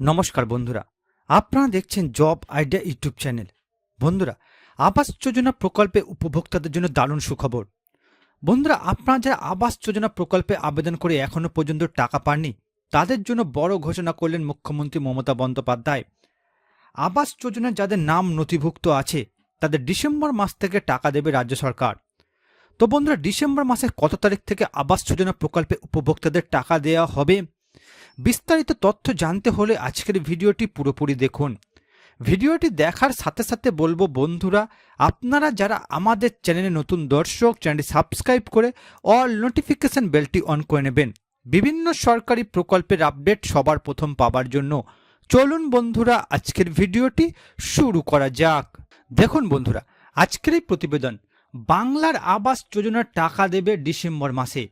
নমস্কার বন্ধুরা, আপনারা দেখছেন জব আইডিয়া ইউটিউব চ্যানেল। বন্ধুরা, আবাস যোজনা প্রকল্পে উপভোক্তাদের জন্য দারুণ সুখবর। বন্ধুরা, আপনারা যারা আবাস যোজনা প্রকল্পে আবেদন করে এখনও পর্যন্ত টাকা পাননি, তাদের জন্য বড় ঘোষণা করলেন মুখ্যমন্ত্রী মমতা বন্দ্যোপাধ্যায়। আবাস যোজনা যাদের নাম নথিভুক্ত আছে, তাদের ডিসেম্বর মাস থেকে টাকা দেবে রাজ্য সরকার। তো বন্ধুরা, ডিসেম্বর মাসের কত তারিখ থেকে আবাস যোজনা প্রকল্পে উপভোক্তাদের টাকা দেওয়া হবে বিস্তারিত তথ্য জানতে হলে আজকের ভিডিওটি পুরোপুরি দেখুন। ভিডিওটি দেখার সাথে সাথে বলব বন্ধুরা, আপনারা যারা আমাদের চ্যানেলে নতুন দর্শক, চ্যানেলটি সাবস্ক্রাইব করে অল নোটিফিকেশন বেলটি অন করে নেবেন। বিভিন্ন সরকারি প্রকল্পের আপডেট সবার প্রথম পাবার জন্য। চলুন বন্ধুরা, আজকের ভিডিওটি শুরু করা যাক। দেখুন বন্ধুরা, আজকের এই প্রতিবেদন, বাংলার আবাস যোজনার টাকা দেবে ডিসেম্বর মাসে।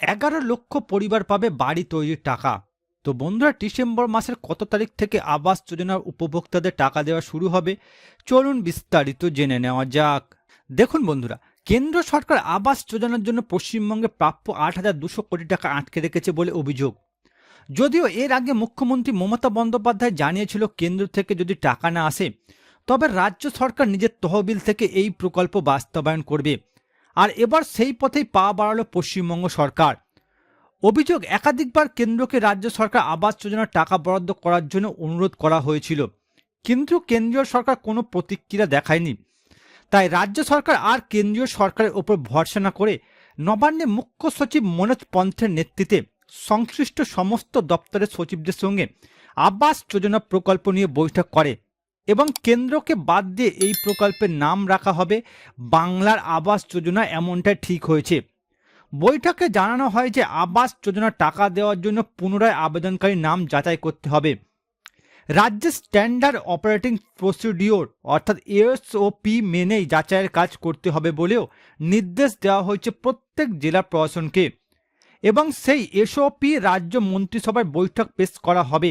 এগারো লক্ষ পরিবার পাবে বাড়ি তৈরির টাকা। তো বন্ধুরা, ডিসেম্বর মাসের কত তারিখ থেকে আবাস যোজনার উপভোক্তাদের টাকা দেওয়া শুরু হবে? চলুন বিস্তারিত জেনে নেওয়া যাক। দেখুন বন্ধুরা, কেন্দ্র সরকার আবাস যোজনার জন্য পশ্চিমবঙ্গে প্রাপ্য আট হাজার দুশো কোটি টাকা আটকে রেখেছে বলে অভিযোগ। যদিও এর আগে মুখ্যমন্ত্রী মমতা বন্দ্যোপাধ্যায় জানিয়েছিল কেন্দ্র থেকে যদি টাকা না আসে, তবে রাজ্য সরকার নিজের তহবিল থেকে এই প্রকল্প বাস্তবায়ন করবে। আর এবার সেই পথেই পা বাড়ালো পশ্চিমবঙ্গ সরকার। অভিযোগ, একাধিকবার কেন্দ্রকে রাজ্য সরকার আবাস যোজনার টাকা বরাদ্দ করার জন্য অনুরোধ করা হয়েছিল। কিন্তু কেন্দ্রীয় সরকার কোনো প্রতিক্রিয়া দেখায়নি। তাই রাজ্য সরকার আর কেন্দ্রীয় সরকারের ওপর ভরসা না করে নবান্নে মুখ্য সচিব মনোজ পন্থের নেতৃত্বে সংশ্লিষ্ট সমস্ত দপ্তরের সচিবদের সঙ্গে আবাস যোজনা প্রকল্প নিয়ে বৈঠক করে। এবং কেন্দ্রকে বাদ দিয়ে এই প্রকল্পের নাম রাখা হবে, বাংলার আবাস যোজনা এমনটাই ঠিক হয়েছে। বৈঠকে জানানো হয় যে আবাস যোজনা টাকা দেওয়ার জন্য পুনরায় আবেদনকারীর নাম যাচাই করতে হবে। রাজ্যের স্ট্যান্ডার্ড অপারেটিং প্রসিডিওর অর্থাৎ এসওপি মেনেই যাচাইয়ের কাজ করতে হবে বলেও নির্দেশ দেওয়া হয়েছে প্রত্যেক জেলা প্রশাসনকে। এবং সেই এসওপি রাজ্য মন্ত্রিসভায় বৈঠক পেশ করা হবে।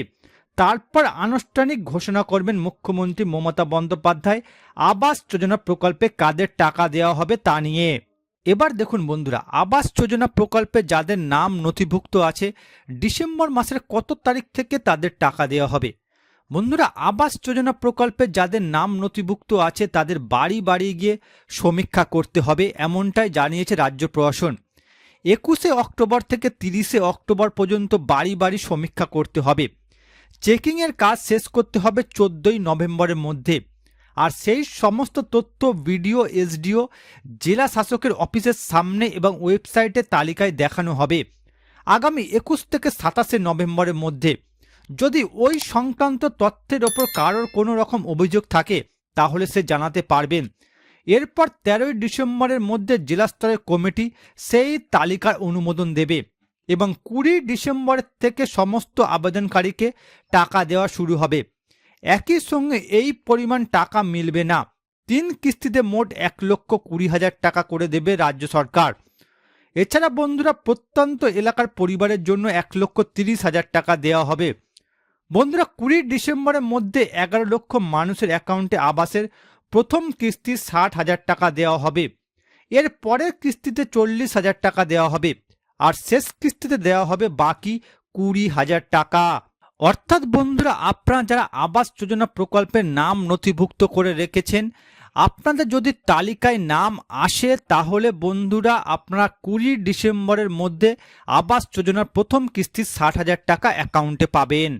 তারপর আনুষ্ঠানিক ঘোষণা করবেন মুখ্যমন্ত্রী মমতা বন্দ্যোপাধ্যায়। আবাস যোজনা প্রকল্পে কাদের টাকা দেওয়া হবে তা নিয়ে। এবার দেখুন বন্ধুরা, আবাস যোজনা প্রকল্পে যাদের নাম নথিভুক্ত আছে, ডিসেম্বর মাসের কত তারিখ থেকে তাদের টাকা দেওয়া হবে? বন্ধুরা, আবাস যোজনা প্রকল্পে যাদের নাম নথিভুক্ত আছে, তাদের বাড়ি বাড়ি গিয়ে সমীক্ষা করতে হবে, এমনটাই জানিয়েছে রাজ্য প্রশাসন। একুশে অক্টোবর থেকে তিরিশে অক্টোবর পর্যন্ত বাড়ি বাড়ি সমীক্ষা করতে হবে। চেকিংয়ের কাজ শেষ করতে হবে চোদ্দোই নভেম্বরের মধ্যে। আর সেই সমস্ত তথ্য, ভিডিও, এসডিও জেলা শাসকের অফিসের সামনে এবং ওয়েবসাইটে তালিকায় দেখানো হবে। আগামী একুশ থেকে সাতাশে নভেম্বরের মধ্যে। যদি ওই সংক্রান্ত তথ্যের ওপর কারোর কোনো রকম অভিযোগ থাকে, তাহলে সে জানাতে পারবেন। এরপর তেরোই ডিসেম্বরের মধ্যে জেলা স্তরের কমিটি সেই তালিকার অনুমোদন দেবে। এবং কুড়ি ডিসেম্বর থেকে সমস্ত আবেদনকারীকে টাকা দেওয়া শুরু হবে। একই সঙ্গে এই পরিমাণ টাকা মিলবে না। তিন কিস্তিতে মোট এক লক্ষ কুড়ি হাজার টাকা করে দেবে রাজ্য সরকার। এছাড়া বন্ধুরা, প্রত্যন্ত এলাকার পরিবারের জন্য এক লক্ষ তিরিশ হাজার টাকা দেওয়া হবে। বন্ধুরা, কুড়ি ডিসেম্বরের মধ্যে এগারো লক্ষ মানুষের অ্যাকাউন্টে আবাসের প্রথম কিস্তি ষাট হাজার টাকা দেওয়া হবে। এর পরের কিস্তিতে চল্লিশ হাজার টাকা দেওয়া হবে। আর শেষ কিস্তিতে দেওয়া হবে বাকি কুড়ি হাজার টাকা। অর্থাৎ বন্ধুরা, আপনারা যারা আবাস যোজনা প্রকল্পের নাম নথিভুক্ত করে রেখেছেন, আপনাদের যদি তালিকায় নাম আসে, তাহলে বন্ধুরা, আপনারা কুড়ি ডিসেম্বরের মধ্যে আবাস যোজনার প্রথম কিস্তি ষাট হাজার টাকা অ্যাকাউন্টে পাবেন।